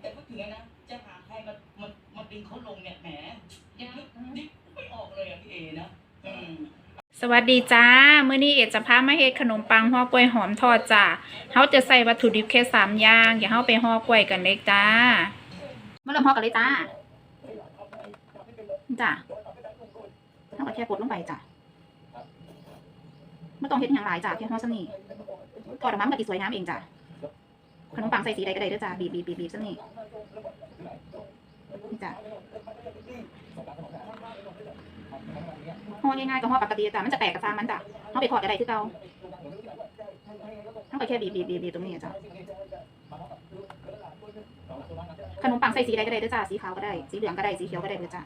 แต่พูดถึงนะจะหาใครมามามาดึงเขาลงเนี่ยแหมยังนึกไม่ออกเลยอะพี่เอนะอืม สวัสดีจ้าเมื้อนี้เอจะพามาเฮ็ดขนมปังห่อกล้วยหอมทอดจ้าเฮาจะใส่วัตถุดิบแค่สามอย่างอย่าเฮาไปห่อกล้วยกันเลยจ้ามาเริ่มห่อกันเลยจ้าจ้าเฮาก็แค่กดลงไปจ้าไม่ต้องเฮ็ดอย่างหลายจ้าแค่ห่อซะนี่ทอดออกมามันก็สิสวยงามเองจ้า ขนมปังใส่สีใดก็ได้เด้อจ้าบีบบีบบีบบีบซะนี่นี่จ้าห่อง่ายๆก็ห่อปกติจ้ามันจะแตกกระซางมันจ้าเฮาไปทอดก็ได้คือเก่าเฮาก็แค่บีบบีบบีบตรงนี้จ้าขนมปังใส่สีใดก็ได้เด้อจ้าสีขาวก็ได้สีเหลืองก็ได้สีเขียวก็ได้เด้อจ้า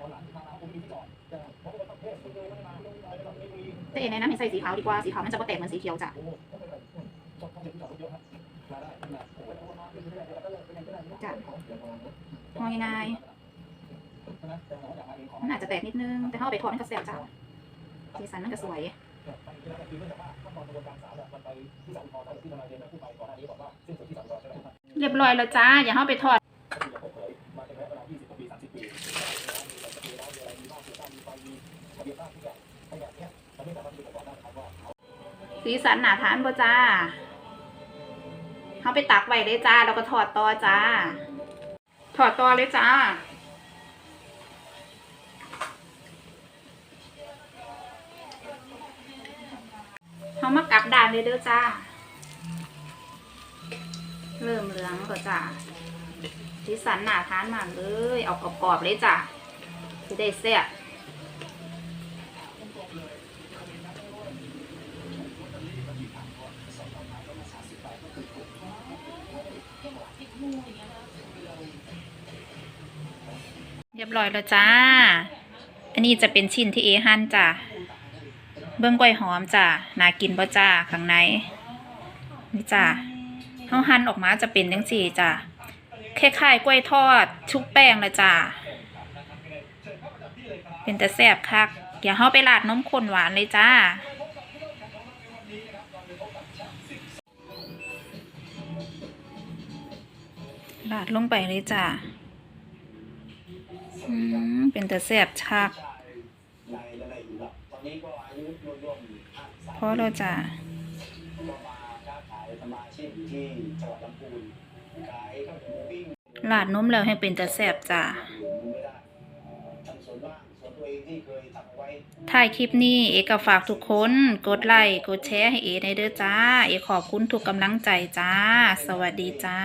แต่เอ็นแนะนำให้ใส่สีขาวดีกว่าสีขาวมันจะบ่แตกเหมือนสีเขียวจ้ะ จ้ะมองง่ายๆมันอาจจะแตกนิดนึง แต่ถ้าเอาไปทอดมันก็แซ่บจ้ะสีสันมันก็สวยเรียบร้อยแล้วจ้า อย่าเข้าไปทอดสีสันหนาทานบ่จ้า เขาไปตักไว้เลยจ้าแล้วก็ถอดต่อจ้า ถอดต่อเลยจ้าเขามากลับด้านเลยเด้อจ้า เริ่มเหลืองก็จ้าสีสันหนาทานมากเลย เอากรอบๆเลยจ้าจะได้แซ่บ รียบร้อยแล้วจ้า อันนี้จะเป็นชิ้นที่เอหั่นจ้ะเบื้องกล้วยหอมจ้ะน่ากินบ่จ้าข้างในนี่จ้ะเฮาหั่นออกมาจะเป็นจังซี่จ้ะคล้ายๆกล้วยทอด ชุบแป้งเลยจ้ะเป็นแต่แซ่บคักเดี๋ยวเฮาไปราดน้มข้นหวานเลยจ้าราดลงไปเลยจ้ะอืม เป็นแต่แซ่บชักเพราะเราจะลาดนมแล้วให้เป็นแต่แซ่บจ้ะถ่ายคลิปนี้เอกฝากทุกคน กดไลค์กดแชร์ให้เอในเด้อจ้า เอขอบคุณทุกกำลังใจจ้า สวัสดีจ้า